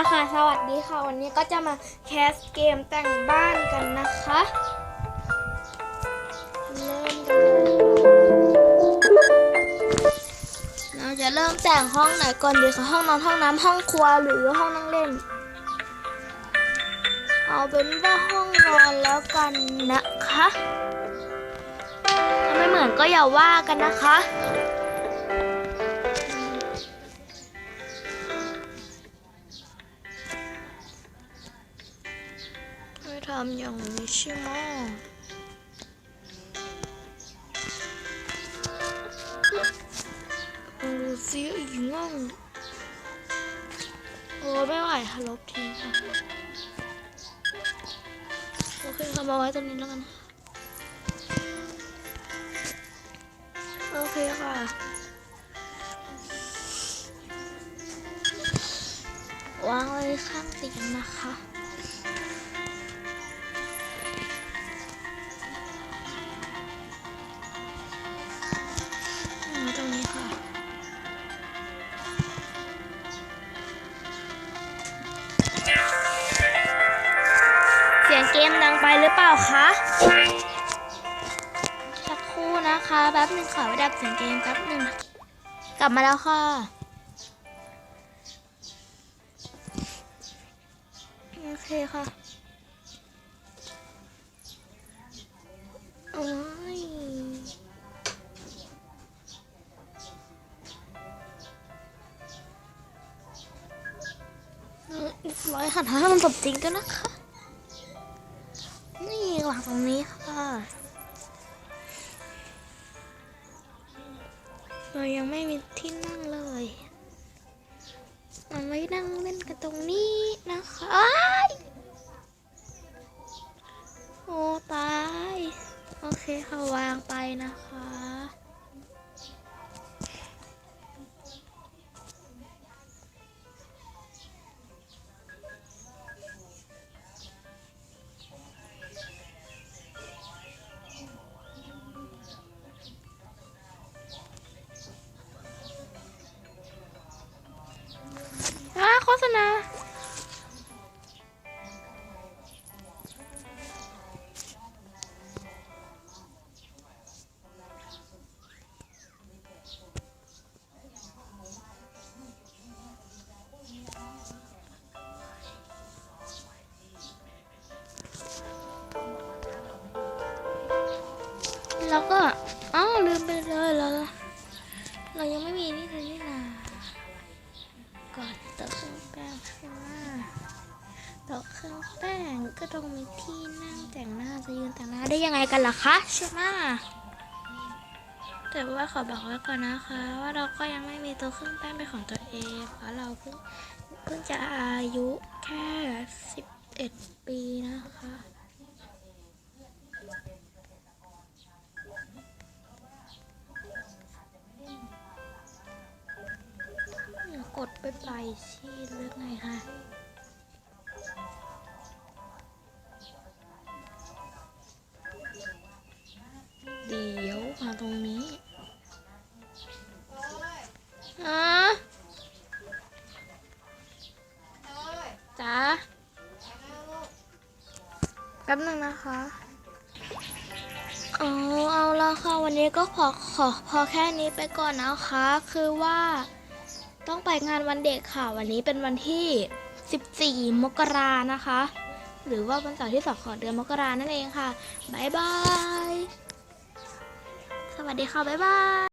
ะคะ สวัสดีค่ะ วันนี้ก็จะมาแคสเกมแต่งบ้านกันนะคะเริ่มกันเลยเราจะเริ่มแต่งห้องไหนก่อนดีคะห้องนอนห้องน้ำห้องครัวหรือห้องนั่งเล่น เอาเป็นว่าห้องนอนแล้วกันนะคะถ้าไม่เหมือนก็อย่าว่ากันนะคะำอย่างนี้ใช่ไหมโอ้เสียอีกง่องโอ้ไม่ไหวค่ะลบทิ้งค่ะโอเคค่ะมาไว้ตรงนี้แล้วกันโอเคค่ะวางไว้ข้างเตียงนะคะ สียงเกมดังไปหรือเปล่าคะสักครู่นะคะแป๊บหนึ่งขอไปดับเสียงเกมแป๊บหนึ่งนะกลับมาแล้วค่ะโอเคค่ะโอ้ยเออเรียบร้อยค่ะถ้ามันสมจริงก็นะคะนี่ วางตรงนี้ค่ะ เรายังไม่มีที่นั่งเลยเราไม่นั่งเล่นกันตรงนี้นะคะโอ้ตาย โอเคค่ะวางไปนะคะ ษณา แล้วก็ อ้าวลืมไปเลยเราเรายังไม่มีนี่เลยนี่นา รื่องแป้งใช่ไหมโต๊ะเครื่องแป้งก็ต้องมีที่นั่งแต่งหน้าจะยืนแต่งหน้าได้ยังไงกันล่ะคะใช่ไหมแต่ว่าขอบอกไว้ก่อนนะคะ ว่าเราก็ยังไม่มีโต๊ะเครื่องแป้งเป็นของตัวเอง เพราะเราเพิ่งเพิ่งจะอายุแค่ 11 ปีนะคะ ไปไปชีเลือกไงคะเดี๋ยวมาตรงนี้อะจ้าแป๊บหนึงนะคะเอาเอาละค่ะ วันนี้ก็ขอขอพอแค่นี้ไปก่อนนะคะ คือว่า ต้องไปงานวันเด็กค่ะ วันนี้เป็นวันที่ 14 มกรานะคะ หรือว่าวันเสาร์ที่สองของเดือนมกรานั่นเองค่ะ บ๊ายบาย สวัสดีค่ะ บ๊ายบาย